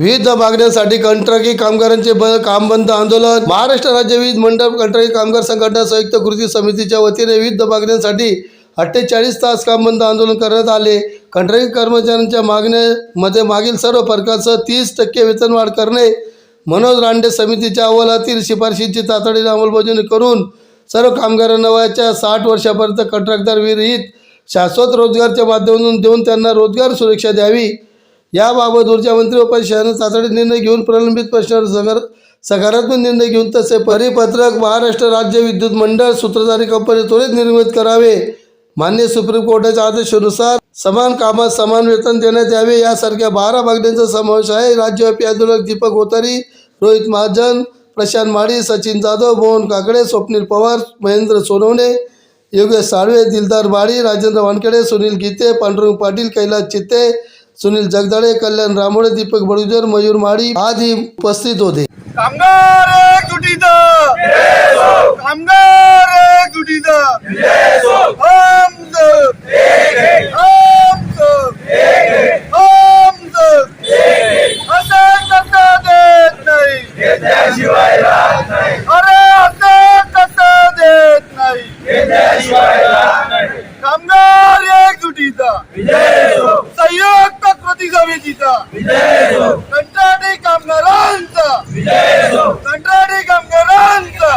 विविध मागण्यांसाठी कंत्राटी कामगारांचे ब- काम बंद आंदोलन. महाराष्ट्र राज्य वीज मंडळ कंत्राटी कामगार संघटना संयुक्त कृती समितीच्या वतीने विविध मागण्यांसाठी अठ्ठेचाळीस तास काम बंद आंदोलन करण्यात आले. कंत्राटी कर्मचाऱ्यांच्या मागण्यामध्ये मागील सर्व फरकासह तीस टक्के वेतनवाढ करणे. मनोज रांडे समितीच्या अहवालातील शिफारशीची तातडीने अंमलबजावणी करून सर्व कामगारांना वयाच्या साठ वर्षापर्यंत कंत्राटदार विरहित शाश्वत रोजगारच्या माध्यमातून देऊन त्यांना रोजगार सुरक्षा द्यावी. याबाबत ऊर्जामंत्री व परिषदेने तातडीने निर्णय घेऊन प्रलंबित प्रश्नावर सकार सकारात्मक निर्णय घेऊन तसे परिपत्रक महाराष्ट्र राज्य विद्युत मंडळ सूत्रधारी कंपनी त्वरित निर्मित करावे. मान्य सुप्रीम कोर्टाच्या आदेशानुसार समान कामात समान वेतन देण्यात यावे यासारख्या बारा मागण्यांचा समावेश आहे. राज्यव्यापी आंदोलक दीपक ओतारी रोहित महाजन प्रशांत माळी सचिन जाधव मोहन काकडे स्वप्नील पवार महेंद्र सोनवणे योगेश साळवे दिलदार बाळी राजेंद्र वानखेडे सुनील गीते पांडुरंग पाटील कैलास चित्ते सुनील जगदाळे कल्याण रामोडे दीपक बडुजर मयूर माळी आदी उपस्थित होते. कामगार कामगार एक जुटीदा कृती समितीचा कंत्राटी कामगारांचा. कंत्राटी कामगारांचा.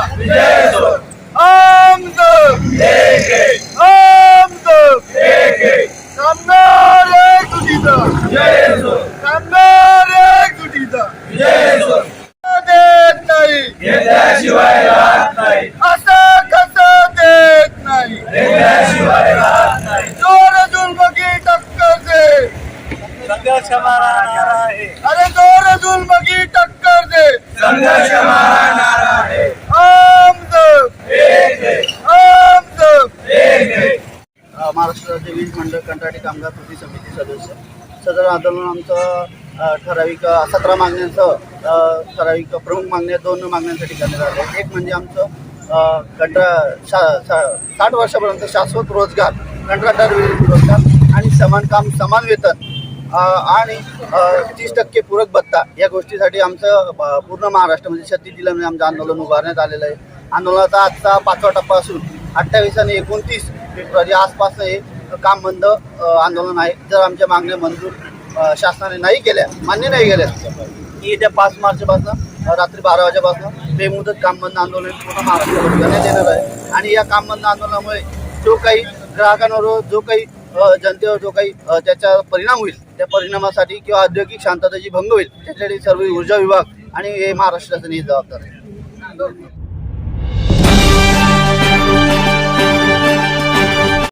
कामगार एक जुटीचा कामगार एक जुटीचा देत नाही. असं कसं देत नाही जोर जुलमगी टक्कर दे संघर्ष नारा अरे जोर जुलमगी टक्कर दे. संघर्ष मारा नारा आहे. आमचं आमचं अ, महाराष्ट्र राज्य वीज मंडळ कंत्राटी कामगार कृती समिती सदस्य. सदर आंदोलन आमचं ठराविक सतरा मागण्यांसह अ, ठराविक प्रमुख मागण्या दोन मागण्यांसाठी करण्यात आले एक म्हणजे आमचं अ, कंत्रा शा साठ वर्षापर्यंत शाश्वत रोजगार कंत्राटदार विरोधी रोजगार आणि समान काम समान वेतन आणि तीस टक्के पूरक भत्ता या गोष्टीसाठी आमचं पूर्ण महाराष्ट्रामध्ये म्हणजे छत्तीस जिल्ह्यामध्ये आमचं आंदोलन उभारण्यात आलेलं आहे. आंदोलनाचा आजचा पाचवा टप्पा असून अठ्ठावीस आणि एकोणतीस फेब्रुवारी आसपास हे काम बंद आंदोलन आहे. जर आमच्या मागण्या मंजूर शासनाने नाही केल्या मान्य नाही केल्या की येत्या पाच मार्चपासून रात्री बारा वाजेपासून बेमुदत काम बंद आंदोलन पूर्ण महाराष्ट्रावर करण्यात येणार आहे. आणि या काम बंद आंदोलनामुळे जो काही ग्राहकांवर जो काही जनतेवर जो काही त्याचा परिणाम होईल त्या परिणामासाठी किंवा औद्योगिक शांततेची भंग होईल त्यासाठी सर्व ऊर्जा विभाग आणि हे महाराष्ट्र शासन जबाबदार आहे.